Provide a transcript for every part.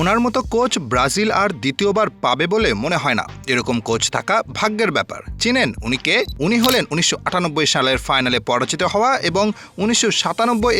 ওনার মতো coach Brazil আর দ্বিতীয়বার পাবে বলে মনে হয় না। এরকম কোচ থাকা ভাগ্যের ব্যাপার। চিনেন উনি কে? উনি হলেন উনিশশো আটানব্বই সালের ফাইনালে পরাজিত হওয়া এবং উনিশশো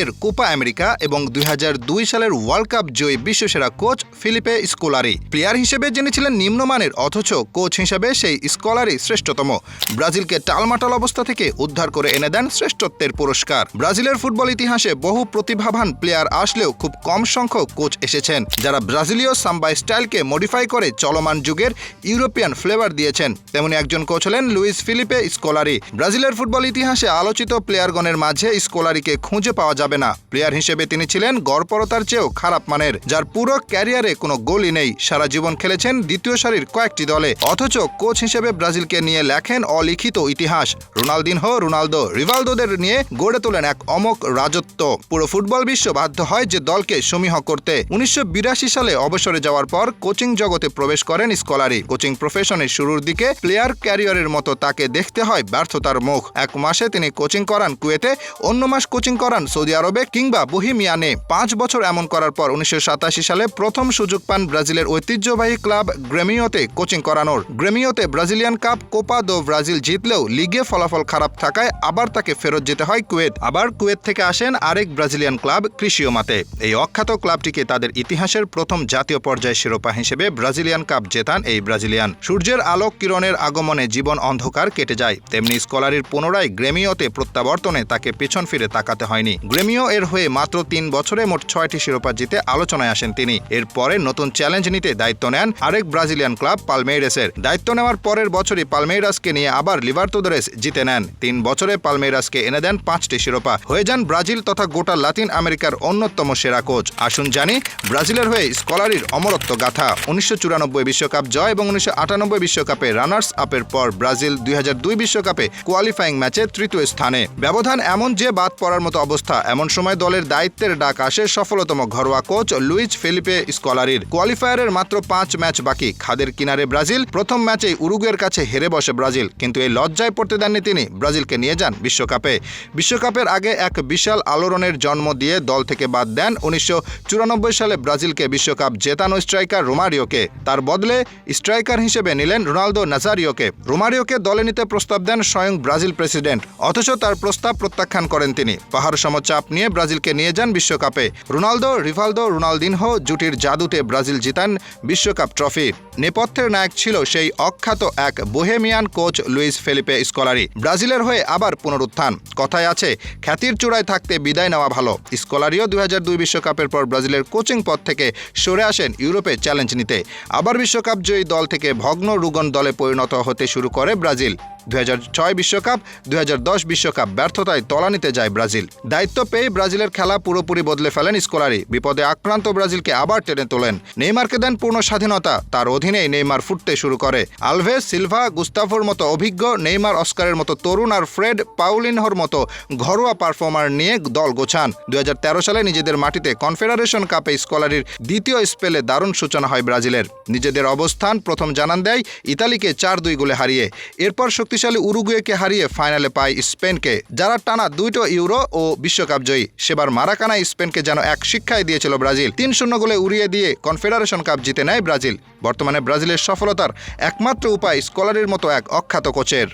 এর কোপা আমেরিকা এবং দুই হাজার দুই সালের ওয়ার্ল্ড কাপ জয়ী বিশ্বসেরা কোচ ফিলিপে স্কোলারি। প্লেয়ার হিসেবে যিনি ছিলেন নিম্নমানের অথচ কোচ হিসেবে সেই স্কলারি শ্রেষ্ঠতম। ব্রাজিলকে টালমাটাল অবস্থা থেকে উদ্ধার করে এনে দেন শ্রেষ্ঠত্বের পুরস্কার। ব্রাজিলের ফুটবল ইতিহাসে বহু প্রতিভাবান প্লেয়ার আসলেও খুব কম সংখ্যক কোচ এসেছেন, যারা ব্রাজিলীয় সাম্বা স্টাইলকে মডিফাই করে চলমান যুগের ইউরোপিয়ান ফ্লেভার দিয়েছেন। তেমনি একজন কোচ হলেন লুইস ফিলিপে স্কোলারি। ব্রাজিলের ফুটবল ইতিহাসে আলোচিত প্লেয়ারগণের মাঝে স্কোলারিকে খুঁজে পাওয়া যাবে না। প্লেয়ার হিসেবে তিনি ছিলেন গড়পরতার চেয়েও খারাপ মানের, যার পুরো ক্যারিয়ারে কোনো গোলই নেই। সারা জীবন খেলেছেন দ্বিতীয় সারির কয়েকটি দলে। অথচ কোচ হিসেবে ব্রাজিলকে নিয়ে লেখেন অলিখিত ইতিহাস। রোনালদিনহো, রোনালদো, রিভালদোদের নিয়ে গড়ে তোলেন এক অমক রাজত্ব। পুরো ফুটবল বিশ্ব বাধ্য হয় যে দলকে সমীহ করতে। উনিশশো বিরাশি সালে অবসরে যাওয়ার পর কোচিং জগতে প্রবেশ করেন স্কলারি। কোচিং প্রফেশনের শুরুর দিকে প্লেয়ার ক্যারিয়ারের মতো তাকে দেখতে হয় ব্যর্থতার মুখ। এক মাসে তিনি কোচিং করান কুয়েতে, অন্য মাস কোচিং করান সৌদি আরবে কিংবা বহিমিয়ানে। পাঁচ বছর এমন করার পর উনিশশো সালে প্রথম সুযোগ পান ব্রাজিলের ঐতিহ্যবাহী ক্লাব গ্রেমিওতে কোচিং করানোর। গ্রেমিওতে Brazilian cup Copa do Brasil জিতলেও লিগে ফলাফল খারাপ থাকায় আবার তাকে ফেরত যেতে হয় কুয়েত। আবার কুয়েত থেকে আসেন আরেক ব্রাজিলিয়ান ক্লাব কৃষিওমাতে এই অখ্যাত ক্লাবটিকে তাদের ইতিহাসের প্রথম জাতীয় পর্যায়ে শিরোপা হিসেবে ব্রাজিলিয়ান কাপ জেতান এই ব্রাজিলিয়ান। সূর্যের আলোক কিরণের আগমনে জীবন অন্ধকার কেটে যায়। তেমনি স্কলারির পুনরায় গ্রেমিওতে প্রত্যাবর্তনে তাকে পেছন ফিরে তাকাতে হয়নি। গ্রেমিও এর হয়ে মাত্র তিন বছরে মোট ছয়টি শিরোপা জিতে আলোচনায় আসেন তিনি। এরপরে নতুন চ্যালেঞ্জ নিতে দায়িত্ব নেন আরেক ব্রাজিলিয়ান ক্লাব পালমেইরাসের। দায়িত্ব নেওয়ার পরের বছরই পালমেইরাসকে নিয়ে আবার লিভারতোদরেস জিতে নেন। তিন বছরে পালমেইরাসকে এনে দেন পাঁচটি শিরোপা। হয়ে যান ব্রাজিল তথা গোটা লাতিন আমেরিকার অন্যতম সেরা কোচ। আসুন জানি ব্রাজিলের হয়ে স্কলারির অমরত্ব গাথা উনিশশো বিশ্বকাপ জয় এবং উনিশশো বিশ্বকাপে রানার্স আপের পর ব্রাজিল, দুই বিশ্বকাপে কোয়ালিফাইং ম্যাচে তৃতীয় স্থানে। ব্যবধান এমন যে বাদ পড়ার মতো অবস্থা, এমন সময় দলের দায়িত্বের ডাক আসে সফলতম ঘরোয়া কোচ লুইজ ফেলিপে স্কলারির। কোয়ালিফায়ারের মাত্র পাঁচ ম্যাচ বাকি, খাদের কিনারে ব্রাজিল, প্রথম ম্যাচেই উরুগুয়ের কাছে হেরে বসে ব্রাজিল, কিন্তু এই লজ্জায় পড়তে দেননি তিনি, ব্রাজিলকে নিয়ে যান বিশ্বকাপে। বিশ্বকাপের আগে এক বিশাল আলোড়নের জন্ম দিয়ে দল থেকে বাদ দেন উনিশশো চুরানব্বই সালে ব্রাজিলকে বিশ্বকাপ জেতানো স্ট্রাইকার রোমারিওকে। তার বদলে স্ট্রাইকার হিসেবে নিলেন রোনালদো নাজারিওকে। রোমারিওকে দলে নিতে প্রস্তাব দেন স্বয়ং ব্রাজিল প্রেসিডেন্ট। অথচ তার প্রস্তাব প্রত্যাখ্যান করেন তিনি। পাহাড় সম চাপ নিয়ে ব্রাজিলকে নিয়ে যান বিশ্বকাপে। রোনালদো রিভালদো রোনালদিনহো জুটির জাদুতে ব্রাজিল জিতান বিশ্বকাপ ট্রফি। নেপথ্যের নায়ক ছিল সেই অখ্যাত এক Bohemian coach Luiz Felipe Scolari. ব্রাজিলের হয়ে আবার পুনরুত্থান। কথায় আছে, খ্যাতির চূড়ায় থাকতে বিদায় নেওয়া ভালো। স্কলারিও দুই বিশ্বকাপের পর ব্রাজিলের কোচিং পদ থেকে সরে আসেন ইউরোপে চ্যালেঞ্জ নিতে। আবার বিশ্বকাপ জয়ী দল থেকে ভগ্ন রুগন দলে পরিণত হতে শুরু করে ব্রাজিল। দুই বিশ্বকাপ দুই বিশ্বকাপ ব্যর্থতায় তলানিতে যায় ব্রাজিল। দায়িত্ব পেয়ে ব্রাজিলের খেলা পুরোপুরি বদলে ফেলেন স্কলারি। বিপদে আক্রান্ত ব্রাজিলকে আবার টেনে তোলেন। নেইমারকে দেন পূর্ণ স্বাধীনতা। তার অধীনেই নেইমার ফুটতে শুরু করে। আলভেস সিলভা, গুস্তাফোর মতো অভিজ্ঞ, নেইমার অস্কারের মতো তরুণ আর ফ্রেড পাউলিনহর মতো ঘরোয়া পারফর্মার নিয়ে দল গোছান। দুই হাজার তেরো সালে নিজেদের মাটিতে কনফেডারেশন কাপে স্কলারির দ্বিতীয় স্পেলে দারুণ সূচনা হয় ব্রাজিলের। নিজেদের অবস্থান প্রথম জানান দেয় ইতালিকে চার দুই গোলে হারিয়ে। এরপর শক্তিশালী উরুগুয়েকে হারিয়ে ফাইনালে পায় স্পেনকে, যারা টানা দুইটো ইউরো ও বিশ্বকাপ জয়ী। সেবার মারাকানা স্পেনকে যেন এক শিক্ষায় দিয়েছিল ব্রাজিল। তিন শূন্য গোলে উড়িয়ে দিয়ে কনফেডারেশন কাপ জিতে নেয় ব্রাজিল। বর্তমানে ব্রাজিলের সফলতার একমাত্র উপায় স্কলারির মতো এক অখ্যাত কোচের।